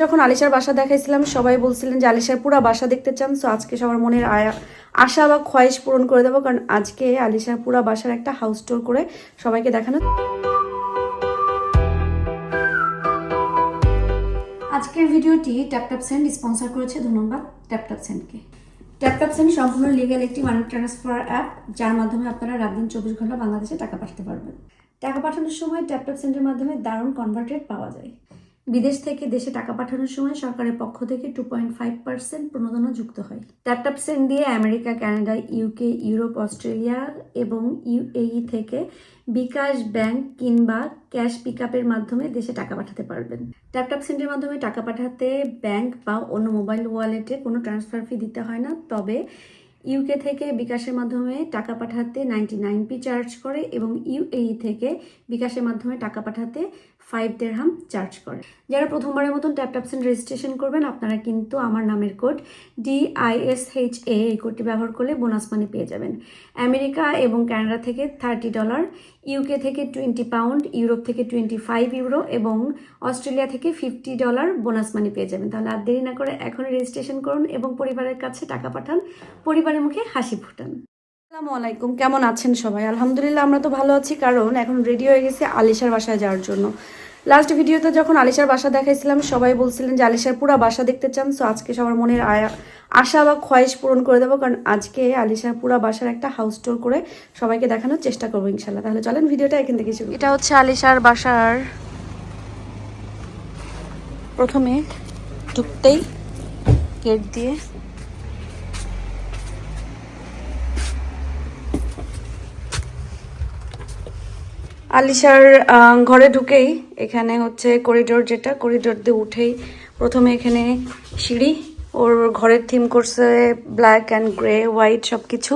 যখন আলিশার বাসা দেখাইছিলাম, সবাই বলছিলেন যে, আলিশার পুরো বাসা দেখতে চান সো আজকে সবার মনের আশা বা খয়েশ পূরণ করে দেবো, কারণ আজকে আলিশার পুরো বাসার একটা হাউস টুর করে সবাইকে দেখানো আজকের ভিডিওটি ট্যাপট্যাপ সেন্ড স্পন্সর করেছে, ধন্যবাদ ট্যাপট্যাপ সেন্ডকে ট্যাপট্যাপ সেন্ড সম্পূর্ণ লিগ্যাল একটি মানি ট্রান্সফার অ্যাপ যার মাধ্যমে আপনারা রাত দিন চব্বিশ ঘণ্টা বাংলাদেশে টাকা পাঠাতে পারবেন। টাকা পাঠানোর সময় ট্যাপট্যাপ সেন্ডের মাধ্যমে দারুণ কনভার্টেড পাওয়া যায়। বিদেশ থেকে দেশে টাকা পাঠানোর সময় সরকারের পক্ষ থেকে টু পয়েন্ট ফাইভ পার্সেন্ট প্রণোদনা যুক্ত হয়। ট্যাপট্যাপ সেন্ড দিয়ে America, Canada UK Europe, Australia এবং ইউএই থেকে বিকাশ ব্যাংক কিংবা ক্যাশ পিকআপের মাধ্যমে দেশে টাকা পাঠাতে পারবেন। ট্যাপট্যাপ সেন্ডের মাধ্যমে টাকা পাঠাতে ব্যাংক বা অন্য মোবাইল ওয়ালেটে কোনো ট্রান্সফার ফি দিতে হয় না, তবে ইউকে থেকে বিকাশের মাধ্যমে টাকা পাঠাতে নাইনটি নাইন পি চার্জ করে এবং ইউএই থেকে বিকাশের মাধ্যমে টাকা পাঠাতে ফাইভ দেড়হাম চার্জ করে। যারা প্রথমবারের মতন ট্যাপ সেন্ড রেজিস্ট্রেশন করবেন, আপনারা কিন্তু আমার নামের কোড ডিআইএসএইচ এ এই কোডটি ব্যবহার করলে বোনাস মানি পেয়ে যাবেন। আমেরিকা এবং কানাডা থেকে থার্টি ডলার, ইউকে থেকে টোয়েন্টি পাউন্ড, ইউরোপ থেকে টোয়েন্টি ফাইভ ইউরো এবং অস্ট্রেলিয়া থেকে ফিফটি ডলার বোনাস মানি পেয়ে যাবেন। তাহলে আর দেরি না করে এখনই রেজিস্ট্রেশন করুন এবং পরিবারের কাছে টাকা পাঠান, পরিবারের মুখে হাসি ফুটান। আসসালামু আলাইকুম, কেমন আছেন সবাই? আলহামদুলিল্লাহ আমরা তো ভালো আছি, কারণ এখন রেডি হয়ে গেছি আলিশার বাসায় যাওয়ার জন্য। লাস্ট ভিডিওতে যখন আলিশার বাসা দেখাইছিলাম, সবাই বলছিলেন যে, আলিশার পুরো বাসা দেখতে চান সো আজকে সবার মনের আয়া- আশা বা খয়েশ পূরণ করে দেবো, কারণ আজকে আলিশার পুরো বাসার একটা হাউস টুর করে সবাইকে দেখানোর চেষ্টা করব ইনশাল্লাহ তাহলে চলেন ভিডিওটা এখান থেকে শুরু এটা হচ্ছে আলিশার বাসার প্রথমে ঢুকতেই গেট দিয়ে আলিশার ঘরে ঢুকেই এখানে হচ্ছে করিডোর যেটা, করিডোর দিয়ে উঠেই প্রথমে এখানে সিঁড়ি, ওর ঘরের থিম করছে ব্ল্যাক অ্যান্ড গ্রে হোয়াইট সব কিছু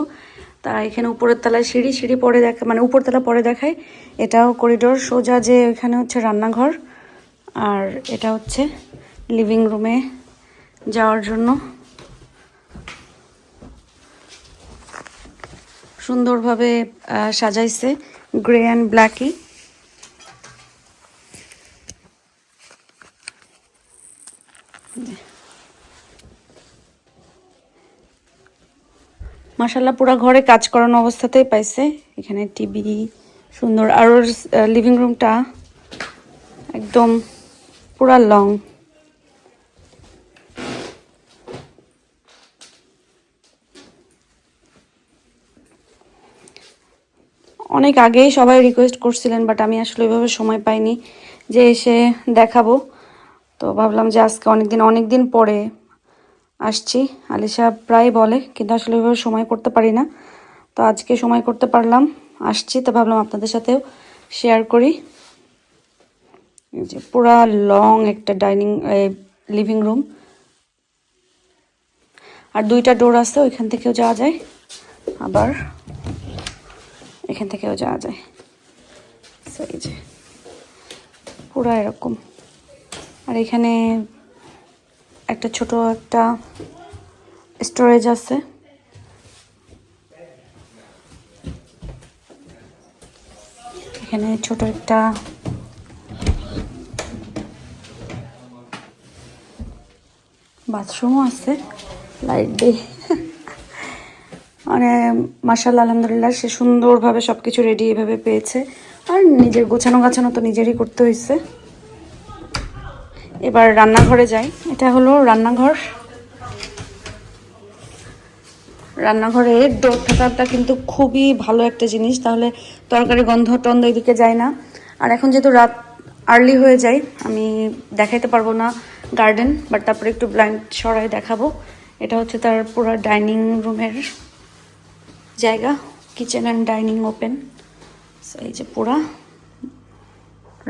তা এখানে উপরের তলায় সিঁড়ি সিঁড়ি পরে দেখা মানে উপরতলা পরে দেখায়। এটাও করিডোর, সোজা যে এখানে হচ্ছে রান্নাঘর, আর এটা হচ্ছে লিভিং রুমে যাওয়ার জন্য। সুন্দরভাবে সাজাইছে। গ্রে অ্যান্ড ব্ল্যাকই মাসাল্লাহ পুরো ঘরে কাজ করানো অবস্থাতেই পাইছে। এখানে টিভি, সুন্দর। আর লিভিং রুমটা একদম পুরা লং। অনেক আগেই সবাই রিকোয়েস্ট করছিলেন বাট আমি আসলে ওইভাবে সময় পাইনি যে এসে দেখাবো। তো ভাবলাম যে আজকে অনেক দিন অনেক দিন পরে আসছি। আলিশা প্রায় বলে, কিন্তু আসলে ওইভাবে সময় করতে পারি না। তো আজকে সময় করতে পারলাম, আসছি। তো ভাবলাম আপনাদের সাথেও শেয়ার করি। যে পুরা লং একটা ডাইনিং লিভিং রুম আর দুইটা ডোর আছে, ওইখান থেকেও যাওয়া যায়। আবার এখান থেকেও যাওয়া যায়। So, এই যে পুরা এরকম। আর এখানে একটা ছোট একটা স্টোরেজ আছে। এখানে ছোট একটা বাথরুমও আছে লাইট দিয়ে। মানে মার্শাল্লাহ আলহামদুলিল্লাহ, সে সুন্দরভাবে সব কিছু রেডি এভাবে পেয়েছে। আর নিজের গোছানো গাছানো তো নিজেরই করতে হয়েছে এবার রান্নাঘরে যাই। এটা হলো রান্নাঘর। রান্নাঘরে ডোর থাকাটা কিন্তু খুবই ভালো একটা জিনিস। তাহলে তরকারি গন্ধ টন্ধ এদিকে যায় না। আর এখন যেহেতু রাত আর্লি হয়ে যায়, আমি দেখাইতে পারব না গার্ডেন বাট তারপরে একটু ব্লাইন্ড সরাই দেখাবো। এটা হচ্ছে তার পুরো ডাইনিং রুমের জায়গা kitchen and dining open so এই যে পুরা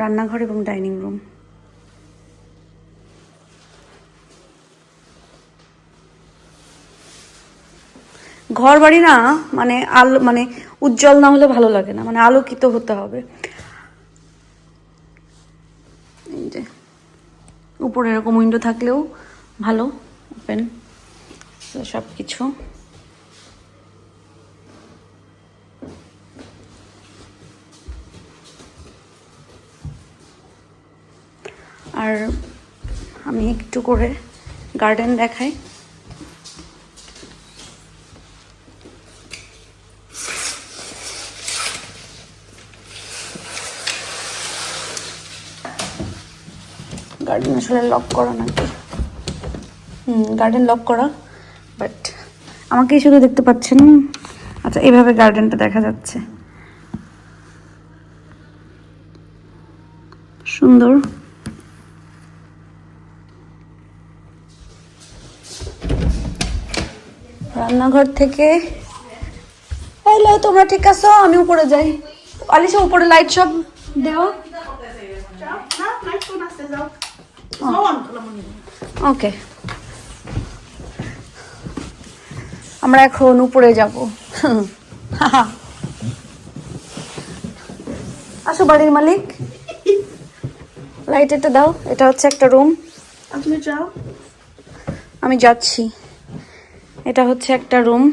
রান্নাঘর এবং ডাইনিং রুম ঘর বাড়ি না মানে আলো মানে উজ্জ্বল না হলে ভালো লাগে না মানে আলোকিত হতে হবে। এই যে, উপরে এরকম উইন্ডো থাকলেও ভালো ওপেন সব কিছু আর আমি একটু করে গার্ডেন দেখাই। গার্ডেন আসলে লক করা নাকি? হুম গার্ডেন লক করা বাট আমাকে শুধু দেখতে পাচ্ছেন। আচ্ছা এইভাবে গার্ডেনটা দেখা যাচ্ছে সুন্দর রান্নাঘর থেকে। হ্যালো তোমরা ঠিক আছো? আমি উপরে যাই। আলিশা উপরে লাইট সব দেওয়া ওকে আমরা এখন উপরে যাব। আসো বাড়ির মালিক। লাইট এটা দাও। এটা হচ্ছে একটা রুম আপনি যাও। আমি যাচ্ছি। এটা হচ্ছে একটা রুম।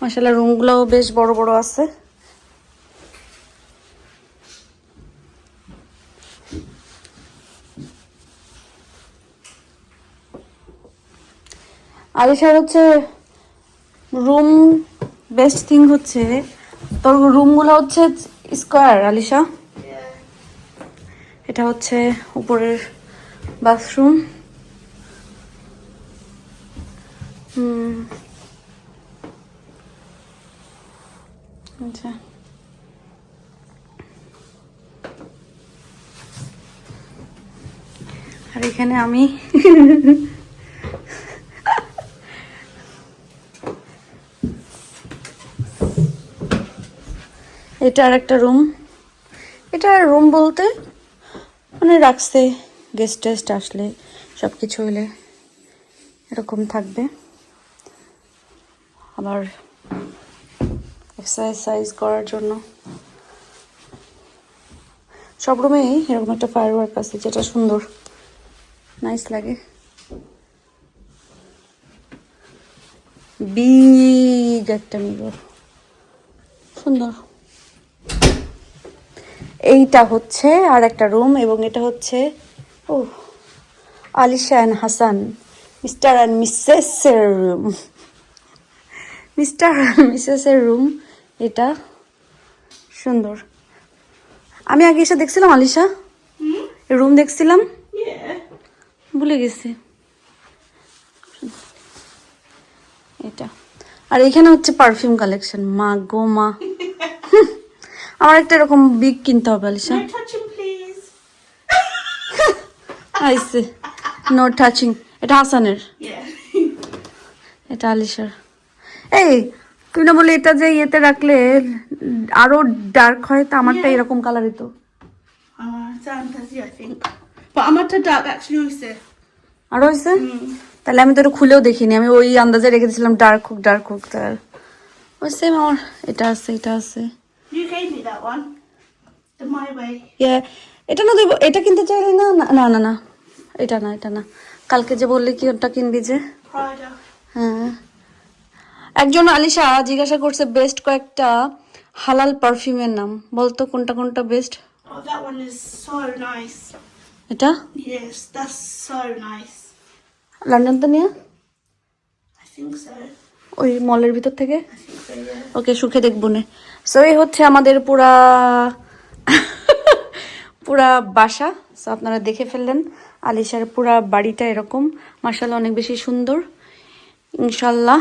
মাসাল্লাহ রুমগুলোও বেশ বড় বড় আছে। আলিশার হচ্ছে রুম বেস্ট থিং হচ্ছে তোর রুমগুলো হচ্ছে স্কোয়ার আলিশা? এটা হচ্ছে উপরের বাথরুম। আচ্ছা। আর এখানে আমি এটা আর একটা রুম এটা রুম বলতে মানে রাখছে। গেস্ট টেস্ট আসলে সব কিছু হইলে এরকম থাকবে। আবার এক্সারসাইজ করার জন্য। সব রুমেই এরকম একটা ফায়ার ওয়ার্ক আছে যেটা সুন্দর। নাইস লাগে। বিগ একটা মিরর সুন্দর। এইটা হচ্ছে আর একটা রুম এবং এটা হচ্ছে ও Alisha and Hasan mister and মিসেসের room mister মিসেসের রুম এটা সুন্দর। আমি আগে এসে দেখছিলাম আলিশা। রুম দেখছিলাম। ভুলে গেছি। এটা। আর এখানে হচ্ছে পারফিউম কালেকশন মা গো মা। আমার একটা এরকম বিগ কিনতে হবে আলিশা. আইসে নো টাচিং এটা হাসানের. এটা আলিশার এই তুই না বলে এটা যে ইয়েতে রাখলে আরও ডার্ক হয় তা আমারটা. এরকম কালারই তো dark actually, also. আরও হয়েছে Mm. তাহলে আমি তো এটা খুলেও দেখিনি আমি ওই আন্দাজে রেখে দিয়েছিলাম ডার্ক হোক ডার্ক হোক তার ওই সেম আমার এটা আছে এটা আছে You gave me that one. The My Way. Yeah, এটা না এটা কিনতে চাইলে না না না না এটা না এটা না। কালকে যে বললি কি ওটা কিনবি যে? হ্যাঁ একজন আলিশা জিজ্ঞাসা করছে বেস্ট কয়েকটা হালাল পারফিউমের নাম। বলতো কোনটা কোনটা বেস্ট Oh. এটা. লন্ডন তো নিয়ে. ওই মলের ভিতর থেকে. ওকে সুখে দেখব নে। সো এই হচ্ছে আমাদের পুরা পুরা বাসা। সো আপনারা দেখে ফেললেন। আলিশার পুরা বাড়িটা এরকম। মার্শাল্লাহ অনেক বেশি সুন্দর। ইনশাল্লাহ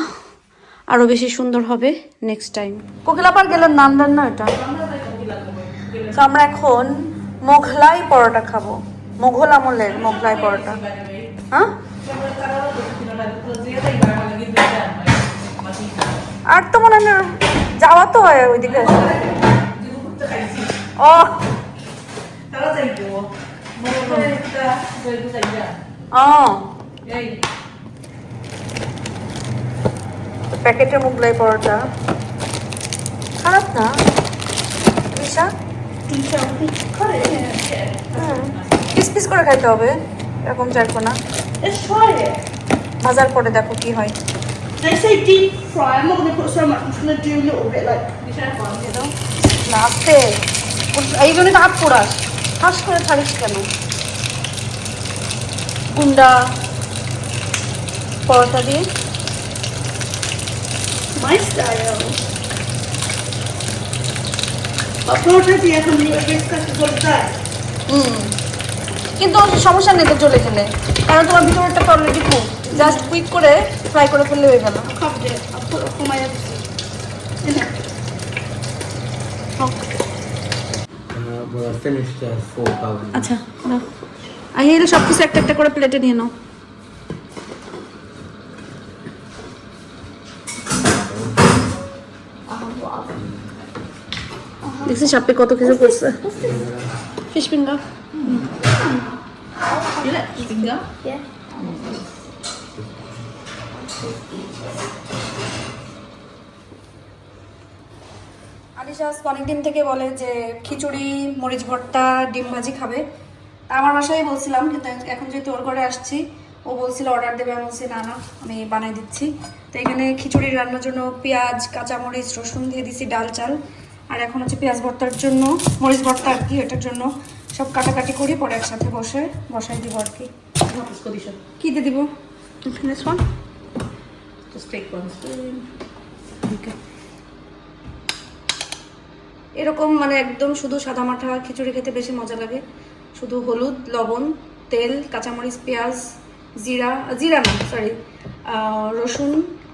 আরও বেশি সুন্দর হবে নেক্সট টাইম কোকিলাপার গেলেন নান দেন না এটা? তো আমরা এখন মোঘলাই পরোটা খাব। মোঘল আমলের মোঘলাই পরোটা। হ্যাঁ? আর তো মনে হয় যাওয়া তো হয় ওইদিকে। ও। ও প্যাকেটের মোগলাই পরোটা খারাপ না here. পিস পিস করে খাইতে হবে এরকম চাইব না. ভাজার পরে দেখো কি হয় They say deep fry. I'm not going to put so much. I'm just going to do a little bit like. লাস্টে এই জন্য তো হাত পোড়াস ফাঁস করে ছাড়িস কেন গুন্ডা পরোটা দিয়ে. পরোটা এখন হুম। কিন্তু সমস্যা নেই তো চলে গেলে কারণ তোমার ভিতরটা তো অলরেডি কুক জাস্ট কুইক করে ফ্রাই করে ফেললে হয়ে গেল। খাব bowls. আচ্ছা এই সব কিছু একটা একটা করে প্লেটে নিয়ে নাও। দেখছিস আপনি কত কিছু করছে। Fish finger. আলিশা আজকে অনেকদিন থেকে বলে যে খিচুড়ি, মরিচ ভর্তা, ডিম ভাজি খাবে। আমার বাসায় বলছিলাম কিন্তু এখন যেহেতু ওর ঘরে আসছি ও বলছিল অর্ডার দেবে আমি বলছি না না আমি বানাই দিচ্ছি। তো এখানে খিচুড়ি রান্নার জন্য পেঁয়াজ কাঁচামরিচ রসুন দিয়ে দিছি ডাল চাল। আর এখন হচ্ছে পেঁয়াজ ভর্তার জন্য মরিচ ভর্তা আর কি এটার জন্য সব কাটাকাটি করি পরে একসাথে বসে বসাই দিব আর কি। দিয়ে দিব. এরকম মানে একদম শুধু সাদা মাঠা খিচুড়ি খেতে বেশি মজা লাগে। শুধু হলুদ, লবণ, তেল, কাঁচামরিচ, পেঁয়াজ, জিরা জিরা না সরি রসুন,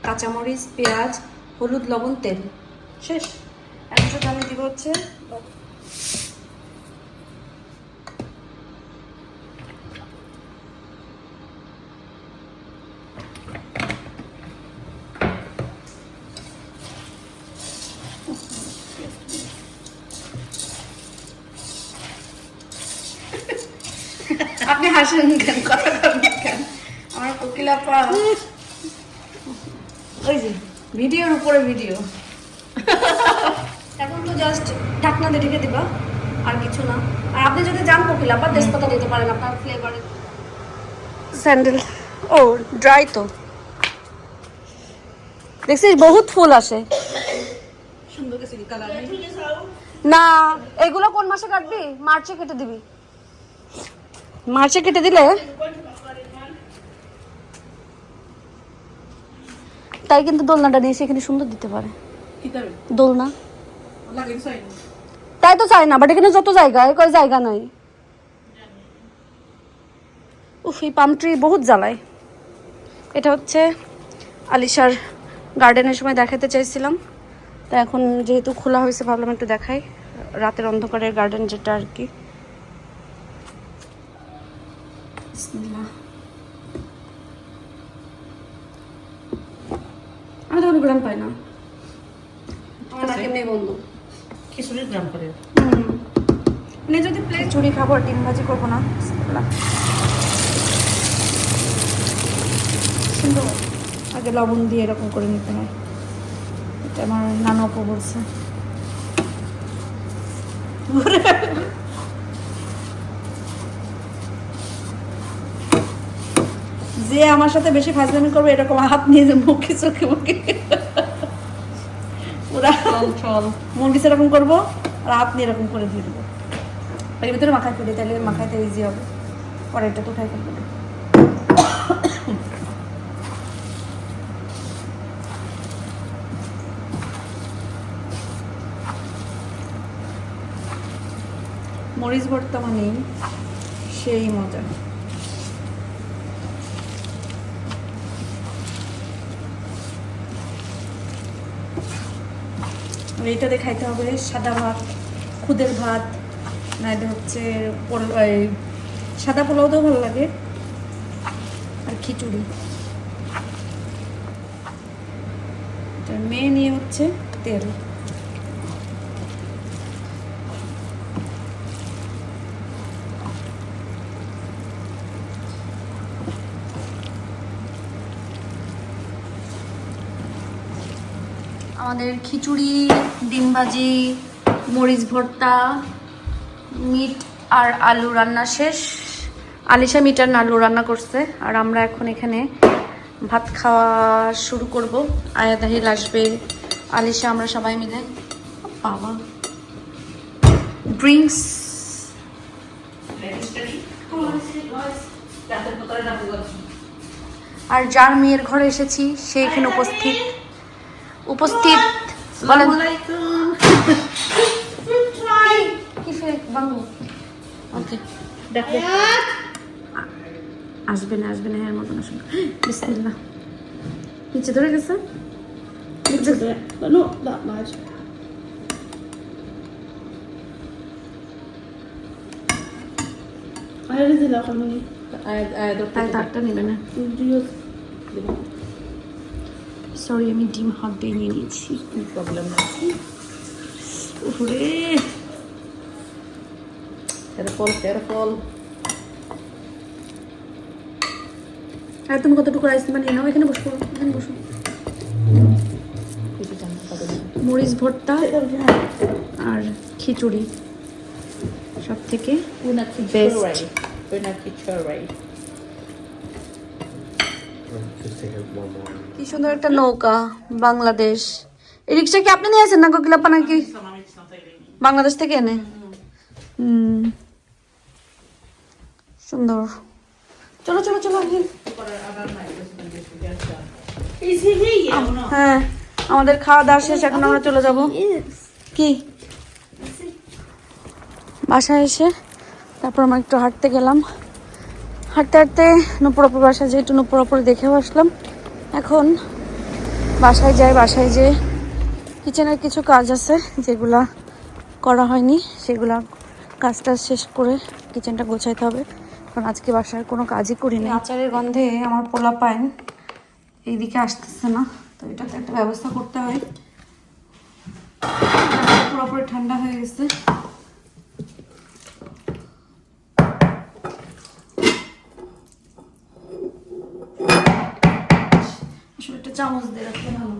কাঁচামরিচ, পেঁয়াজ, হলুদ, লবণ, তেল। শেষ। এখন সাথে আমি দিব হচ্ছে আপনি কেন কথা কেন আমার কোকিলাপা ওই যে ভিডিওর উপরে ভিডিও এখন তো জাস্ট ঢাকনা দিয়ে ঢেকে দিবা আর কিছু না আর আপনি যদি যান কোকিলাপা তেজপাতা দিতে পারেন আপনার ফ্লেভারে স্যান্ডেল ও ড্রাই তো দেখছিস বহুত ফুল আসে. না, এগুলো কোন মাসে কাটবি মার্চে কেটে দিবি মার্চে কেটে দিলে? তাই কিন্তু দোলনাটা নিয়ে সেখানে সুন্দর দিতে পারে। দোলনা. তাই তো চাই না বাট এখানে যত জায়গা কয় জায়গা নাই। উফ এই পাম ট্রি বহুত জ্বালায়। এটা হচ্ছে আলিশার গার্ডেনের সময় দেখাতে চাইছিলাম। তা এখন যেহেতু খোলা হয়েছে ভাবলাম একটু দেখাই। রাতের অন্ধকারের গার্ডেন যেটা আর কি। বিসমিল্লাহ। আমি তো কোনো গ্রাম পাই না আমার নাকি এমনি বন্ধু gram pa rin. মানে যদি প্লেট চুরি খাব আর ডিম ভাজি করব না। সুন্দর আগে লবণ দিয়ে এরকম করে নিতে হয় এটা আমার নানা অপু বলছে যে আমার সাথে বেশি ফাজলামি করবে এরকম হাত নিয়ে যে মুখে চোখে মুখে। পুরা. মুরগি সেরকম করব আর হাত নিয়ে এরকম করে দিয়ে দেবো। এর ভিতরে মাখায় ফেলি তাহলে মাখাইতে ইজি হবে। পরে এটা তো উঠাই ফেলব মরিচ ভর্তা মানেই সেই মজা। এইটাতে খাইতে হবে সাদা ভাত, খুদের ভাত, নাইলে হচ্ছে সাদা সাদা পোলাওতেও ভালো লাগে, আর খিচুড়ি। মেয়ে নিয়ে হচ্ছে তেল। আমাদের খিচুড়ি, ডিম ভাজি, মরিচ ভর্তা, মিট আর আলু রান্না শেষ। আলিশা মিট আর আলু রান্না করছে, আর আমরা এখন এখানে ভাত খাওয়া শুরু করব। আয়া তাহিল আসবে, আলিশা, আমরা সবাই মিলে। বাবা। ড্রিঙ্কস আর যার মেয়ের ঘরে এসেছি, সে এখানে উপস্থিত। উপস্থিত। বলেন। আসবে না আসবে না এর মতন আসবে বিসমিল্লাহ। নিচে ধরে গেছে? But not that much. I already did that one. তাই তারটা নেবে না। Do you? সরি আমি ডিম হাত দিয়ে নিয়ে নিয়েছি। প্রবলেম উপরে কেয়ারফুল কেয়ারফুল আর তুমি কতটুকু রাইস বানিয়ে নাও? এখানে বসো এখানে বসো। মরিচ ভর্তা আর খিচুড়ি। সব থেকে Una কি সুন্দর একটা নৌকা বাংলাদেশ। এই রিক্সা কি আপনি নিয়ে আসেন না কোকিলাপা নাকি? বাংলাদেশ থেকে এনে? হুম। সুন্দর। চলো চলো চলো? হ্যাঁ আমাদের খাওয়া দাওয়া শেষ এখন আমরা চলে যাব। কি? বাসায় এসে তারপর আমরা একটু হাঁটতে গেলাম। হাঁটতে হাঁটতে নুপুরপুর বাসায় যেয়ে একটু নুপুরপুর দেখেও আসলাম। এখন বাসায় যাই, বাসায় যে কিচেনের কিছু কাজ আছে যেগুলা করা হয়নি, সেগুলা কাজটা শেষ করে কিচেনটা গোছাইতে হবে। কারণ আজকে বাসায় কোনো কাজই করিনি আচারের গন্ধে আমার পোলা পাইন এইদিকে আসতেছে না, তো এটাতে একটা ব্যবস্থা করতে হয়। পুরোপুরি ঠান্ডা হয়ে গেছে আসলে একটা চামচ দিয়ে রাখতে ভালো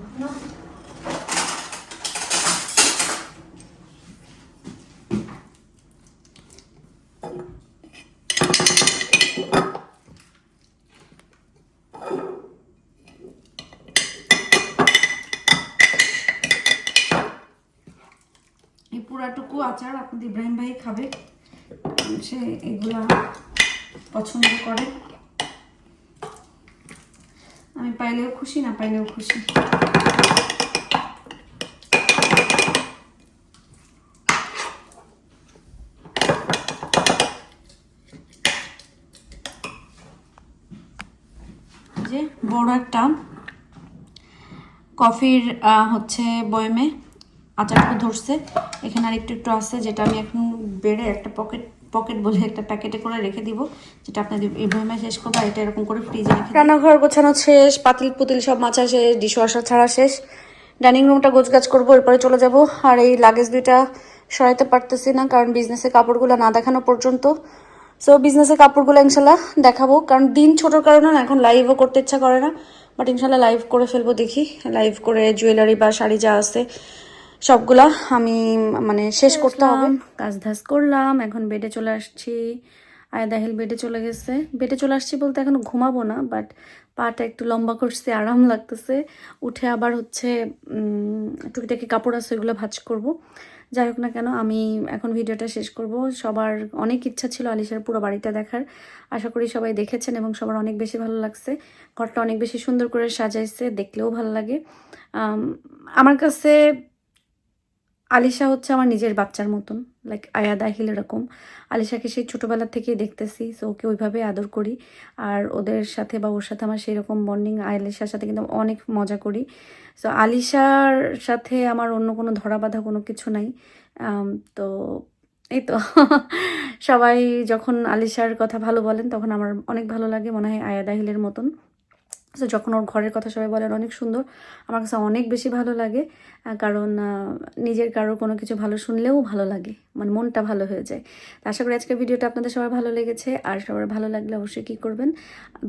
এই পুরাটুকু আচার আপনাদের ইব্রাহিম ভাই খাবে। সে এগুলা পছন্দ করে। পাইলেও খুশি, না পাইলেও খুশি? যে বড় একটা কফির হচ্ছে বয়মে আচারটা ধরছে। এখানে আর একটু একটু আছে, যেটা আমি এখন বেড়ে একটা পকেট পকেট বলে একটা প্যাকেটে করে রেখে দিব, যেটা আপনাদের বয়মে শেষ করব, আর এটা এরকম করে ফ্রিজে রেখে রান্নাঘর গোছানো শেষ, পাতিল পুতিল সব মাছা শেষ ডিশওয়াশার ছাড়া শেষ। ডাইনিং রুমটা গোছগাছ করব, এরপরে চলে যাব। আর এই লাগেজ দুইটা সরাইতে পারতেছি না, কারণ বিজনেসের কাপড়গুলো না দেখানো পর্যন্ত। সো বিজনেসের কাপড়গুলো ইনশাল্লাহ দেখাবো, কারণ দিন ছোটোর কারণে না, এখন লাইভও করতে ইচ্ছা করে না। বাট ইনশাল্লাহ লাইভ করে ফেলব দেখি লাইভ করে জুয়েলারি বা শাড়ি যা আছে সবগুলা আমি মানে শেষ করতে হবে। কাজ ধাজ করলাম এখন বেডে চলে আসছি। আয়দা হিল বেডে চলে গেছে। বেডে চলে আসছি বলতে এখনও ঘুমাবো না বাট পাটা একটু লম্বা করছে আরাম লাগতেছে। উঠে আবার হচ্ছে টুকিটাকি কাপড় আছে ওইগুলো ভাজ করব। যাই হোক না কেন আমি এখন ভিডিওটা শেষ করব। সবার অনেক ইচ্ছা ছিল আলিশার পুরো বাড়িটা দেখার। আশা করি সবাই দেখেছেন এবং সবার অনেক বেশি ভালো লাগছে। ঘরটা অনেক বেশি সুন্দর করে সাজাইছে দেখলেও ভালো লাগে। আমার কাছে আলিশা হচ্ছে আমার নিজের বাচ্চার মতন লাইক আয়াদ আহিল এরকম। আলিশাকে সেই ছোটোবেলা থেকেই দেখতেছি সো ওকে ওইভাবে আদর করি। আর ওদের সাথে বা ওর সাথে আমার সেই রকম বন্ডিং আলিশার সাথে কিন্তু অনেক মজা করি। সো আলিশার সাথে আমার অন্য কোনো ধরা বাঁধা কোনো কিছু নাই। তো এই তো। সবাই যখন আলিশার কথা ভালো বলেন, তখন আমার অনেক ভালো লাগে, মনে হয় আয়াদ আহিলের মতন। তো যখন ওর ঘরের কথা সবাই বলেন, অনেক সুন্দর। আমার কাছে অনেক বেশি ভালো লাগে। কারণ নিজের কারোর কোনো কিছু ভালো শুনলেও ভালো লাগে মানে মনটা ভালো হয়ে যায়। তো আশা করি আজকের ভিডিওটা আপনাদের সবার ভালো লেগেছে, আর সবার ভালো লাগলে অবশ্যই কী করবেন?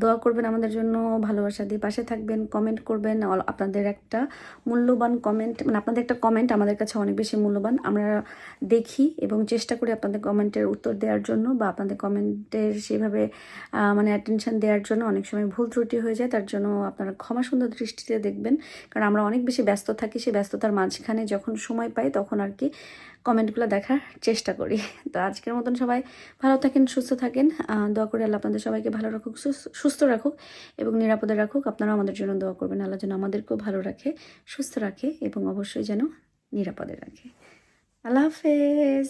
দোয়া করবেন আমাদের জন্য, ভালোবাসা দিয়ে পাশে থাকবেন কমেন্ট করবেন আপনাদের একটা মূল্যবান কমেন্ট মানে আপনাদের একটা কমেন্ট আমাদের কাছে অনেক বেশি মূল্যবান। আমরা দেখি এবং চেষ্টা করি আপনাদের কমেন্টের উত্তর দেওয়ার জন্য, বা আপনাদের কমেন্টের সেভাবে মানে অ্যাটেনশন দেওয়ার জন্য অনেক সময় ভুল ত্রুটি হয়ে যায়, তার জন্য আপনারা ক্ষমা সুন্দর দৃষ্টিতে দেখবেন। কারণ আমরা অনেক বেশি ব্যস্ত থাকি, সেই ব্যস্ততার মাঝখানে যখন সময় পাই তখন আর কি কমেন্টগুলো দেখার চেষ্টা করি। তো আজকের মতন সবাই ভালো থাকেন, সুস্থ থাকেন। দোয়া করে আল্লাহ আপনাদের সবাইকে ভালো রাখুক, সুস- সুস্থ রাখুক এবং নিরাপদে রাখুক। আপনারাও আমাদের জন্য দোয়া করবেন। আল্লাহ যেন আমাদেরকেও ভালো রাখে, সুস্থ রাখে এবং অবশ্যই যেন নিরাপদে রাখে। আল্লাহ হাফেজ।